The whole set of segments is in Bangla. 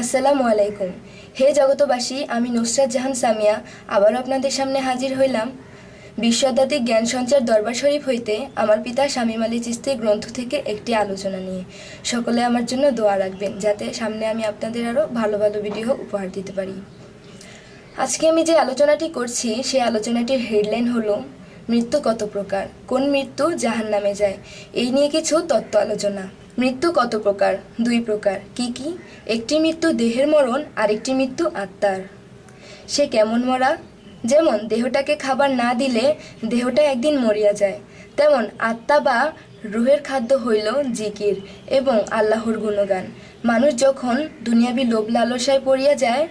আসসালামু আলাইকুম। হে জগতবাসী, আমি নুসরাত জাহান সামিয়া, আবারও আপনাদের সামনে হাজির হইলাম। বিশ্বদাতিক জ্ঞান সঞ্চার দরবার শরীফ হইতে আমার পিতা শামীম আলী চিস্তির গ্রন্থ থেকে একটি আলোচনা নিয়ে। সকলে আমার জন্য দোয়া রাখবেন, যাতে সামনে আমি আপনাদের আরও ভালো ভালো ভিডিও উপহার দিতে পারি। আজকে আমি যে আলোচনাটি করছি, সেই আলোচনাটির হেডলাইন হলো, মৃত্যু কত প্রকার? কোন মৃত্যু জাহান নামে যায়? এই নিয়ে কিছু তত্ত্ব আলোচনা। মৃত্যু কত প্রকার? দুই প্রকার। কি কি? একটি মৃত্যু দেহের মরণ, আরেকটি মৃত্যু আত্মার। সে কেমন মরা? যেমন, দেহটাকে খাবার না দিলে দেহটা একদিন মরিয়া যায়। তেমন, আত্মা বা রুহের খাদ্য হইল জিকির এবং আল্লাহর গুণগান। মানুষ যখন দুনিয়াবি লোভ লালসায় পড়িয়া যায়,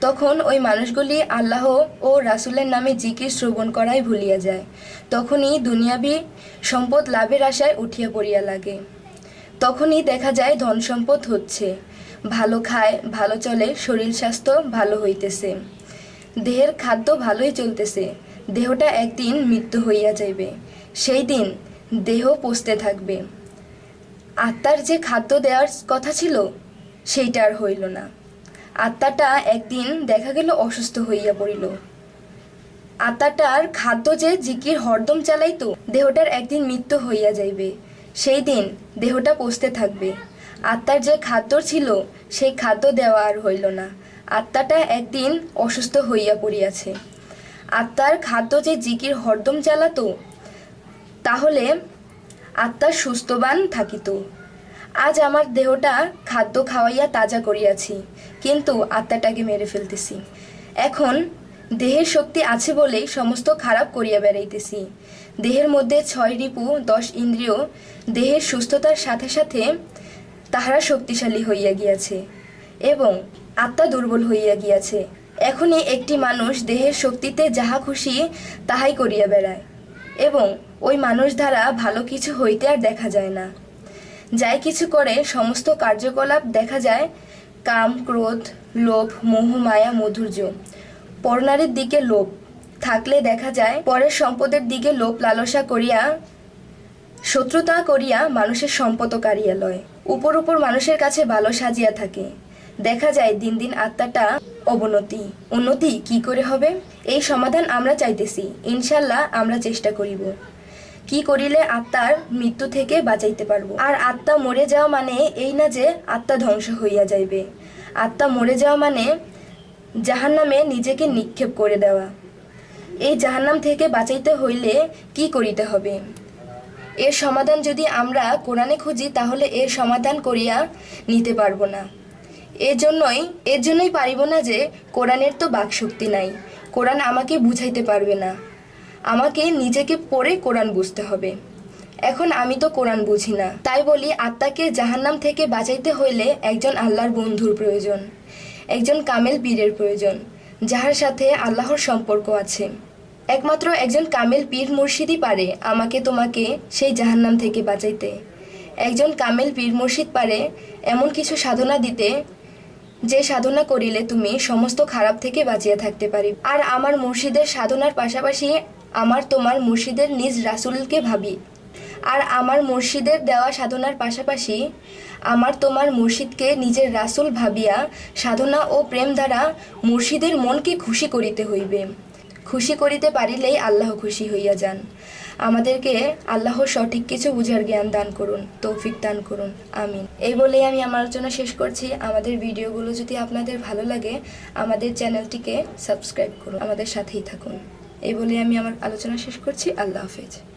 তখন ওই মানুষগুলি আল্লাহ ও রাসূলের নামে জিকির শ্রবণ করাই ভুলিয়া যায়। তখনই দুনিয়াবি সম্পদ লাভের আশায় উঠিয়া পড়িয়া লাগে। তখনই দেখা যায় ধন সম্পদ হচ্ছে। ভালো খায়, ভালো চলে, শরীর স্বাস্থ্য ভালো হইতেছে। দেহের খাদ্য ভালোই চলতেছে। দেহটা একদিন মৃত্যু হইয়া যাইবে। সেই দিন দেহ পচতে থাকবে। আত্মার যে খাদ্য দেওয়ার কথা ছিল, সেইটা আর হইল না। আত্মাটা একদিন দেখা গেল অসুস্থ হইয়া পড়িল। আত্মাটার খাদ্য যে জিকির হরদম চালাইতো, দেহটার একদিন মৃত্যু হইয়া যাইবে। সেই দিন দেহটা পচতে থাকবে। আত্মার যে খাদ্য ছিল, সেই খাদ্য দেওয়া আর হইল না। আত্মাটা একদিন অসুস্থ হইয়া পড়িয়াছে। আত্মার খাদ্য যে জিকির হরদম চালাতো তাহলে আত্মা সুস্থবান থাকিত। আজ আমার দেহটা খাদ্য খাওয়াইয়া তাজা করিয়াছি, কিন্তু আত্মাটাকে মেরে ফেলতেছি। এখন দেহের শক্তি আছে বলেই সমস্ত খারাপ করিয়া বেড়াইতেছি। দেহের মধ্যে ছয় রিপু, দশ ইন্দ্রিয়, দেহের সুস্থতার সাথে সাথে তাহারা শক্তিশালী হইয়া গিয়াছে এবং আত্মা দুর্বল হইয়া গিয়াছে। এখনই একটি মানুষ দেহের শক্তিতে যাহা খুশি তাহাই করিয়া বেড়ায় এবং ওই মানুষ দ্বারা ভালো কিছু হইতে আর দেখা যায় না। যাই কিছু করে, সমস্ত কার্যকলাপ দেখা যায়, কাম, ক্রোধ, লোভ, মোহ, মায়া, মধুর্য। পরনারীর দিকে লোভ। থাকলে দেখা যায়, পরের সম্পদের দিকে লোভ লালসা করিয়া, শত্রুতা করিয়া মানুষের সম্পদ কারিয়া লয় উপর উপর মানুষের কাছে ভালো সাজিয়া থাকে। দেখা যায়, দিন দিন আত্মাটা অবনতি। উন্নতি কি করে হবে? এই সমাধান আমরা চাইতেছি। ইনশাল্লাহ আমরা চেষ্টা করিব। কি করিলে আত্মার মৃত্যু থেকে বাঁচাইতে পারব? আর আত্মা মরে যাওয়া মানে এই না যে আত্মা ধ্বংস হইয়া যাইবে। আত্মা মরে যাওয়া মানে জাহান্নামে নিজেকে নিক্ষেপ করে দেওয়া। এই জাহান্নাম থেকে বাঁচাইতে হইলে কি করিতে হবে? এর সমাধান যদি আমরা কোরআনে খুঁজি, তাহলে এর সমাধান করিয়া নিতে পারব না। এর জন্যই এর জন্যই পারিব না যে কোরআনের তো বাকশক্তি নাই। কোরআন আমাকে বুঝাইতে পারবে না। আমাকে নিজেকে পড়ে কোরআন বুঝতে হবে। এখন আমি তো কোরআন বুঝি না। তাই বলি, আত্মাকে জাহান্নাম থেকে বাঁচাইতে হইলে একজন আল্লাহর বন্ধুর প্রয়োজন। একজন কামেল পীরের প্রয়োজন, যাহার সাথে আল্লাহর সম্পর্ক আছে। একমাত্র একজন কামেল পীর মুর্শিদই পারে আমাকে তোমাকে সেই জাহান্নাম থেকে বাঁচাইতে। একজন কামেল পীর মুর্শিদ পারে এমন কিছু সাধনা দিতে, যে সাধনা করিলে তুমি সমস্ত খারাপ থেকে বাঁচিয়ে থাকতে পারি। আর আমার মুর্শিদের সাধনার পাশাপাশি আমার তোমার মুর্শিদের নিজ রাসুলকে ভাবি। আর আমার মুর্শিদের দেওয়া সাধনার পাশাপাশি আমার তোমার মুর্শিদকে নিজের রাসুল ভাবিয়া সাধনা ও প্রেম দ্বারা মুর্শিদের মনকে খুশি করিতে হইবে। খুশি করিতে পারিলেই আল্লাহ খুশি হইয়া যান। আমাদেরকে আল্লাহ সঠিক কিছু বুঝার জ্ঞান দান করুন, তৌফিক দান করুন। আমিন। এই বলেই আমি আমার আলোচনা শেষ করছি। আমাদের ভিডিওগুলো যদি আপনাদের ভালো লাগে, আমাদের চ্যানেলটিকে সাবস্ক্রাইব করুন, আমাদের সাথেই থাকুন। এই বলে আমি আমার আলোচনা শেষ করছি। আল্লাহ হাফেজ।